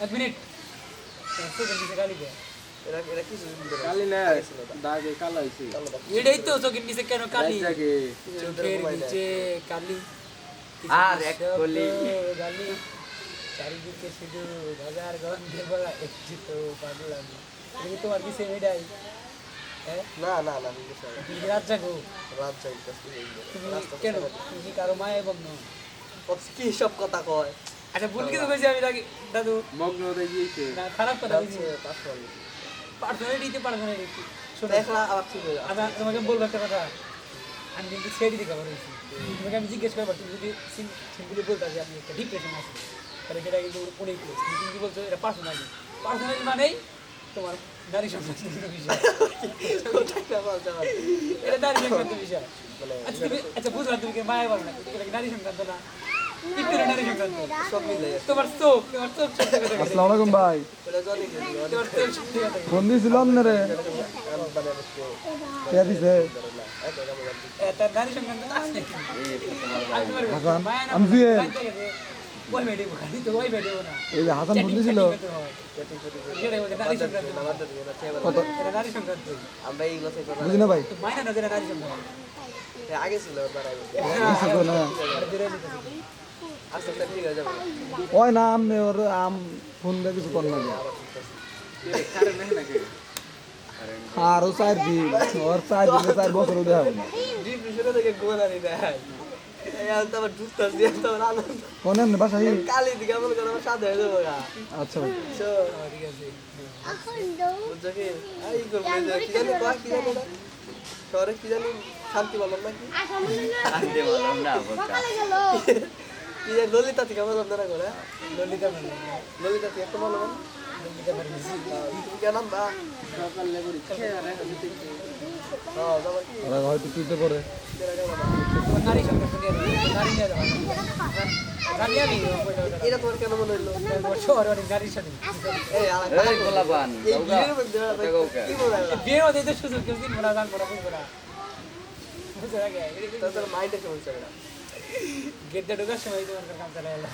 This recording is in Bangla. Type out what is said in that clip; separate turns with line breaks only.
এক মিনিট এটাই তো চোখের নিচে কেন কালি। চোখের নিচে কালি
আর এক কলি।
গালি চারিদিকে শুধু বাজার গন্ধে বলা একটু তো পাগলাম কি তোমার এটাই? হ্যাঁ
না না না
রাত জাগো?
রাত রাস্তা
কেন। তুমি কারও মায়ের বন্ধ?
কত কি সব কথা কয়?
আচ্ছা ভুল কিছু কইছি আমি নাকি দাদু।
মগ্ন হয়ে গিয়েছে।
না খারাপ কথা কইছি
যাচ্ছে পাঁচশো
পার্সোনালিটি পার্সোনালিটি শোনো।
দেখলা আবার ঠিক হয়ে যাবে
আমি তোমাকে বলব একটা কথা। আমি কিন্তু ছেড়ে দিতে খবর হয়েছি তোমাকে আমি জিজ্ঞেস করব তুমি যদি সিম্পলি বলতে যে আপনি একটা ডিপ্রেশন আছে তাহলে সেটা কিন্তু অনেক তুমি কি বলছো এটা পার্সোনালি? পার্সোনালি মানেই তোমার নারী সংক্রান্ত বিষয়। এটা নারী সংক্রান্ত বিষয়।
মানে
আচ্ছা তুমি আচ্ছা বুঝলাম তুমি কি মায়া বলো না কি সংক্রান্ত না? একটু নারী সংক্রান্ত
সব মিলে গেছে।
তোমার চোখ তোমার চোখ সত্যি কথা বলে।
আসসালামু আলাইকুম ভাই। ফোন দিয়েছিল আপনারে
আমি
কে দিছে?
ধরে না,
নাকি? আমি
হাসান,
ওই মেয়েটিও খালি তো ওই মেয়েটিও না।
এই যে হাসান
না, খেয়ে
কত?
নারী সংক্রান্ত।
আমরা এই কথা
বুঝি ভাই।
মাইনা না যেটা নারী সংক্রান্ত।
আগে ছিল
না।
আস্তে আস্তে ঠিক হয়ে যাবে
ওই না আমনে ওর আম ফোন দিয়ে কিছু কর না। আর ও চার দিন ওর চার দিনে চার বছর উঠে হবে না। আচ্ছা
শহরে কি জানি শান্তি বললাম নাকি
আনতে বললাম না
কি জানি ললিতা থেকে বললাম না করে
ললিতা
ললিতা থেকে একটা বললাম কেন নাম্বা
হয়তো
তার মাইন্ডে কেমন চলে? না
গেটটা ঢোকার সময় তোমার কাম চালা গেল